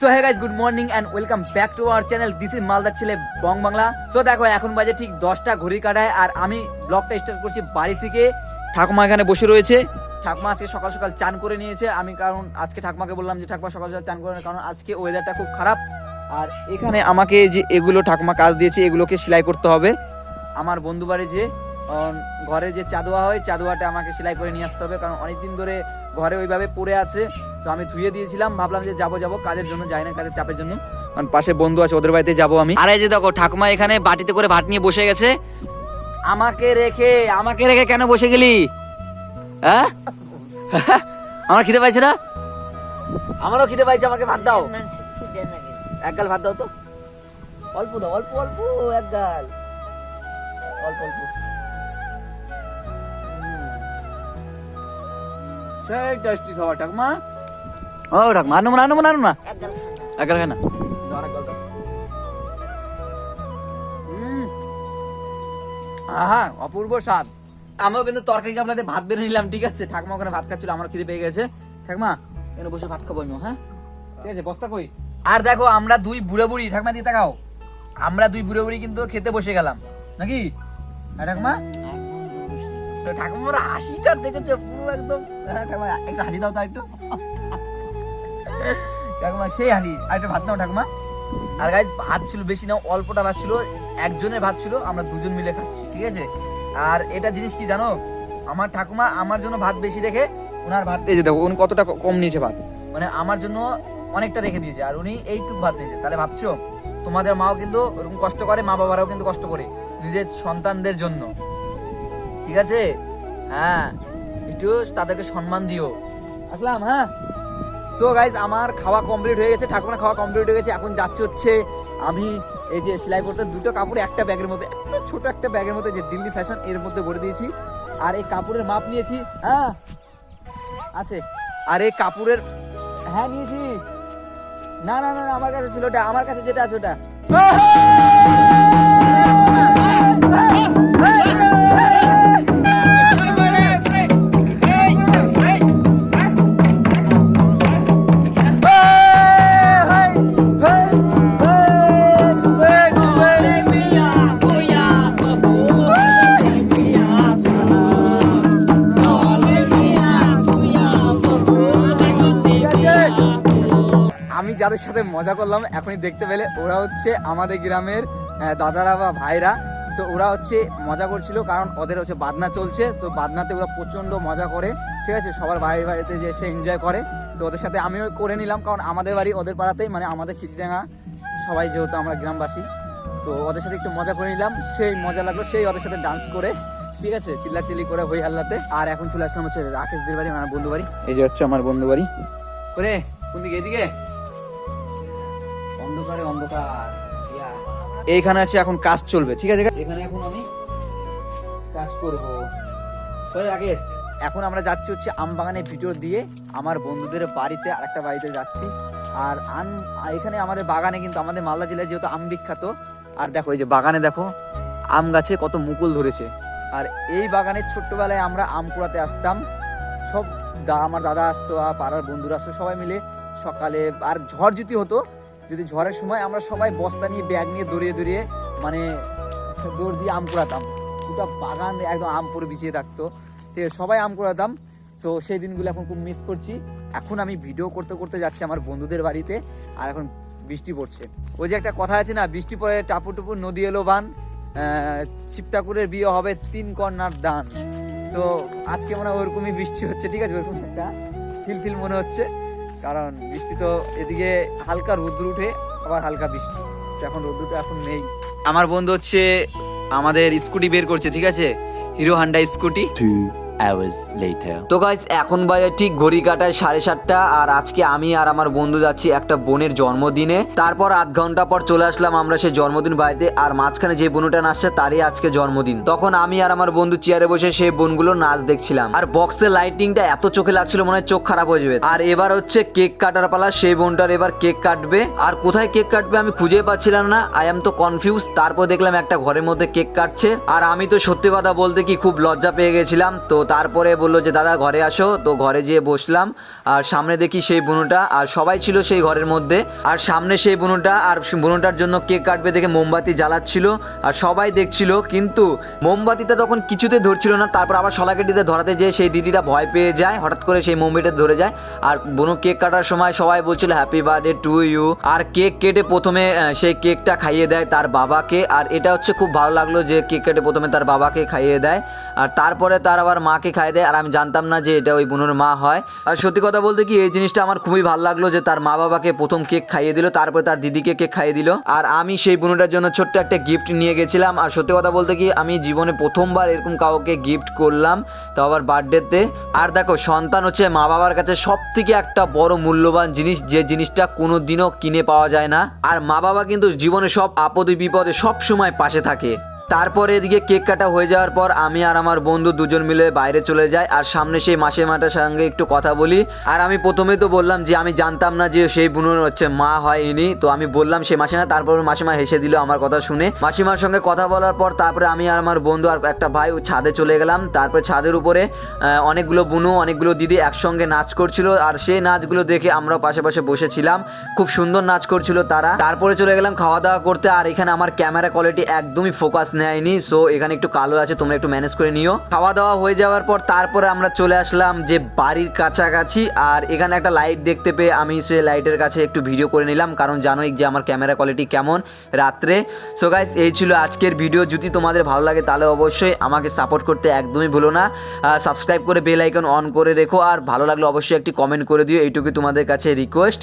So hey guys good morning and welcome back to our channel this is মালদার ছেলে বং Bangla so দেখো, এখন বাজে ঠিক দশটা ঘড়ি কাটায়, আর আমি ব্লগটা স্টার্ট করছি বাড়ি থেকে। ঠাকুমা এখানে বসে রয়েছে। ঠাকুমা আজকে সকাল সকাল চান করে নিয়েছে। আমি কারণ আজকে ঠাকুমাকে বললাম যে, ঠাকুমা সকাল সকাল চান করে কারণ আজকে ওয়েদারটা খুব খারাপ। আর এখানে আমাকে যে এগুলো ঠাকুমা কাজ দিয়েছে, এগুলোকে সেলাই করতে হবে। আমার বন্ধু বাড়ি যে ঘরে যে চাদোয়া হয়, চাদোয়াটা আমাকে সেলাই করে নিয়ে আসতে হবে, কারণ অনেকদিন ধরে ঘরে ওইভাবে পড়ে আছে। তো আমি ধুয়ে দিয়েছিলাম ভাবলাম যে যাব যাব কাজের জন্য যাই না কাজের চাপের জন্য। কারণ পাশে বন্ধু আছে ওদের বাড়িতে যাব আমি। আর এই যে দেখো ঠাকুমা এখানে বাটিতে করে ভাত নিয়ে বসে গেছে। আমাকে রেখে আমাকে রেখে কেন বসে গেলি? হ্যাঁ? আমার খিদে পাইছে না? আমারও খিদে পাইছে আমাকে ভাত দাও। এক গাল ভাত দাও তো। অল্প দাও অল্প অল্প এক গাল। অল্প অল্প। সেই টেস্টি খাবার ঠাকুমা। ঠাকুমা না দাও, আরেক গাল দাও। উম, আহা অপূর্ব স্বাদ। আমিও কিন্তু তরকারি গামলাতে ভাত বেড়ে নিলাম ঠিক আছে? ঠাকুমা ওখানে ভাত খাচ্ছিল আমার খিদে পেয়ে গেছে। ঠাকুমা এখানে বসে ভাত খাব হ্যাঁ? ঠিক আছে বস্তা কই? আর দেখো আমরা দুই বুড়ো বুড়ি ঠাকুমা দিয়ে তাকাও। আমরা দুই বুড়ো বুড়ি কিন্তু খেতে বসে গেলাম নাকি? হ্যাঁ ঠাকুমা? ঠাকুমার হাসিটা দেখেছ পুরো একদম। হ্যাঁ ঠাকুমা একটু হাসি দাও তো একটু। ঠাকুমা সেই হাসি। আর একটু ভাত নাও ঠাকুমা। আর গাইজ ভাত ছিল বেশি না অল্পটা ভাত ছিল একজনের ভাত ছিল আমরা দুজন মিলে খাচ্ছি ঠিক আছে? আর এটা জিনিস কি জানো? আমার ঠাকুমা আমার জন্য ভাত বেশি রেখে ওনার ভাত এই যে দেখো উনি কতটা কম নিয়েছে ভাত। মানে আমার জন্য অনেকটা রেখে দিয়েছে আর উনি এইটুকু ভাত নিয়েছে। তাহলে ভাবছ তোমাদের মাও কিন্তু ওরকম কষ্ট করে মা বাবারাও কিন্তু কষ্ট করে নিজের সন্তানদের জন্য। ঠিক আছে? হ্যাঁ একটু তাদেরকে সম্মান দিও। আসলাম হ্যাঁ? সো গাইজ আমার খাওয়া কমপ্লিট হয়ে গেছে ঠাকুমা খাওয়া কমপ্লিট হয়ে গেছে। এখন যাচ্ছে হচ্ছে আমি এই যে সেলাই করতে দুটো কাপড় একটা ব্যাগের মধ্যে একটা ছোট একটা ব্যাগের মধ্যে যে দিল্লি ফ্যাশন এর মধ্যে ভরে দিয়েছি। আর এই কাপড়ের মাপ নিয়েছি হ্যাঁ? আছে। আর এই কাপড়ের হ্যাঁ নিয়েছি। না না না না, আমার কাছে ছিল ওটা আমার কাছে যেটা আছে ওটা। যাদের সাথে মজা করলাম, এখনই দেখতে পেলে ওরা হচ্ছে আমাদের গ্রামের দাদারা বা ভাইরা। তো ওরা হচ্ছে মজা করছিল কারণ ওদের হচ্ছে বাদনা চলছে। তো বাদনাতে ওরা প্রচণ্ড মজা করে, ঠিক আছে? সবার বাড়ি বাড়িতে যে এসে এনজয় করে। তো ওদের সাথে আমিও করে নিলাম কারণ আমাদের বাড়ি ওদের পাড়াতেই মানে আমাদের খিটিডাঙ্গা, সবাই যেহেতু আমরা গ্রামবাসী। তো ওদের সাথে একটু মজা করে নিলাম। সেই মজা লাগল, সেই ওদের সাথে ডান্স করে, ঠিক আছে? চিল্লাচিল্লি করে হই হাল্লাতে আর এখন চলে আসলাম হচ্ছে রাকেশদের বাড়ি আমার বন্ধু বাড়ি। এই যে হচ্ছে আমার বন্ধু বাড়ি। করে কোন দিকে এদিকে? ইয়া। এইখানে আছে এখন কাজ চলবে ঠিক আছে? এখানে এখন আমি কাজ করব। করে রাকেশ। এখন আমরা যাচ্ছি হচ্ছে আম বাগানের ভিতর দিয়ে আমার বন্ধুদের বাড়িতে আরেকটা বাড়িতে যাচ্ছি। আর আম এখানে আমাদের বাগানে কিন্তু আমাদের মালদা জেলায় যেহেতু আম বিখ্যাত আর দেখো এই যে বাগানে দেখো আম গাছে কত মুকুল ধরেছে। আর এই বাগানে ছোট্টবেলায় আমরা আম কুড়াতে আসতাম। সব দা আমার দাদা আসতো আর পাড়ার বন্ধুরা আসতো সবাই মিলে সকালে আর ঝড় যদি হতো যদি ঝড়ের সময় আমরা সবাই বস্তা নিয়ে ব্যাগ নিয়ে দৌড়িয়ে দৌড়িয়ে মানে দৌড় দিয়ে আম কুড়াতাম। গোটা বাগান একদম আম পরে বিছিয়ে থাকতো। ঠিক আছে সবাই আম কুড়াতাম। তো সেই দিনগুলো এখন খুব মিস করছি। এখন আমি ভিডিও করতে করতে যাচ্ছি আমার বন্ধুদের বাড়িতে আর এখন বৃষ্টি পড়ছে। ওই যে একটা কথা আছে না বৃষ্টি পড়ে টাপু টুপু নদী এলো বান আহ, শিব ঠাকুরের বিয়ে হবে তিন কন্যার দান। সো আজকে মনে হয় ওরকমই বৃষ্টি হচ্ছে ঠিক আছে? ওরকম একটা ফিল ফিল মনে হচ্ছে। কারণ বৃষ্টি তো এদিকে হালকা রোদ্র উঠে আবার হালকা বৃষ্টি। এখন রোদ্রটা এখন নেই। আমার বন্ধু হচ্ছে আমাদের স্কুটি বের করছে ঠিক আছে? Hero Honda scooty. তো গাইস এখন বাজে ঠিক ঘড়ি কাটায় সাড়ে সাতটা, আর আজকে আমি আর আমার বন্ধু যাচ্ছি একটা বোনের জন্মদিনে। তারপর আধ ঘণ্টা পর চলে আসলাম আমরা সেই জন্মদিন বাড়িতে, আর মাঝখানে যে বোনটা নাচছে তারই আজকে জন্মদিন। তখন আমি আর আমার বন্ধু চেয়ারে বসে সেই বোনগুলো নাচ দেখছিলাম। আর বক্সের লাইটিংটা এত চোখে লাগছিল, মনে হয় চোখ খারাপ হয়ে যাবে। আর এবার হচ্ছে কেক কাটার পালা, সেই বোনটার এবার কেক কাটবে। আর কোথায় কেক কাটবে আমি খুঁজে পাচ্ছিলাম না। আই এম তো কনফিউজ তারপর দেখলাম একটা ঘরের মধ্যে কেক কাটছে। আর আমি তো সত্যি কথা বলতে কি খুব লজ্জা পেয়ে গেছিলাম। তো তারপরে বলল যে, দাদা, ঘরে আসো। তো ঘরে যেয়ে বসলাম। আর সামনে দেখি সেই বুনুটা। আর সবাই ছিল সেই ঘরের মধ্যে। আর সামনে সেই বুনুটা আর বুনুটার জন্য কেক কাটবে দেখে মোমবাতি জ্বালাচ্ছিল। আর সবাই দেখছিল, কিন্তু মোমবাতিটা তখন কিছুতে ধরছিল না। তারপর আবার শলাকেটিতে ধরাতে যেয়ে সেই দিদিটা ভয় পেয়ে যায়। হঠাৎ করে সেই মোমবাতিটা ধরে যায়। আর বুনু কেক কাটার সময় সবাই বলছিল হ্যাপি বার্থডে টু ইউ আর কেক কেটে প্রথমে সেই কেকটা খাইয়ে দেয় তার বাবাকে। আর এটা হচ্ছে খুব ভালো লাগল যে, কেক কেটে প্রথমে তার বাবাকে খাইয়ে দেয়। আর তারপরে তার আবার মাকে খাইয়ে দেয়, আর আমি জানতাম না যে এটা ওই বুনুর মা হয়। আর সত্যি কথা বলতে কি, এই জিনিসটা আমার খুবই ভালো লাগল যে তার মা বাবাকে প্রথম কেক খাইয়ে দিল, তারপরে তার দিদিকে কেক খাইয়ে দিল। আর আমি সেই বুনুটার জন্য ছোট্ট একটা গিফট নিয়ে গেছিলাম। আর সত্যি কথা বলতে কি, আমি জীবনে প্রথমবার এরকম কাউকে গিফট করলাম, তো আবার বার্থডেতে আর দেখো, সন্তান হচ্ছে মা বাবার কাছে সব থেকে একটা বড় মূল্যবান জিনিস, যে জিনিসটা কোনো দিনও কিনে পাওয়া যায় না। আর মা বাবা কিন্তু জীবনে সব আপদে বিপদে সব সময় পাশে থাকে। তারপরে এদিকে কেক কাটা হয়ে যাওয়ার পর আমি আর আমার বন্ধু দুজন মিলে বাইরে চলে যাই, আর সামনে সেই মাসে মাটার সঙ্গে একটু কথা বলি। আর আমি প্রথমে তো বললাম যে, আমি জানতাম না যে সেই বুনুর হচ্ছে মা হয় ইনি তো আমি বললাম সেই মাসিমা, তারপর মাসিমা হেসে দিল আমার কথা শুনে। মাসিমার সঙ্গে কথা বলার পর তারপরে আমি আর আমার বন্ধু আর একটা ভাই ছাদে চলে গেলাম। তারপরে ছাদের উপরে অনেকগুলো বুনু, অনেকগুলো দিদি একসঙ্গে নাচ করছিল, আর সেই নাচগুলো দেখে আমরা পাশে পাশে বসেছিলাম। খুব সুন্দর নাচ করছিল তারা। তারপরে চলে গেলাম খাওয়া দাওয়া করতে, আর এখানে আমার ক্যামেরা কোয়ালিটি একদমই ফোকাস নেয়নি সো এখানে একটু কালো আছে, তোমরা একটু ম্যানেজ করে নিও। খাওয়া দাওয়া হয়ে যাওয়ার পর তারপরে আমরা চলে আসলাম যে বাড়ির কাছাকাছি, আর এখানে একটা লাইট দেখতে পেয়ে আমি সে লাইটের কাছে একটু ভিডিও করে নিলাম, কারণ জানোই যে আমার ক্যামেরা কোয়ালিটি কেমন রাত্রে। সো গাইস এই ছিল আজকের ভিডিও যদি তোমাদের ভালো লাগে তাহলে অবশ্যই আমাকে সাপোর্ট করতে একদমই ভুলো না। সাবস্ক্রাইব করে বেল আইকন অন করে রেখো, আর ভালো লাগলে অবশ্যই একটি কমেন্ট করে দিও, এইটুকুই তোমাদের কাছে রিকোয়েস্ট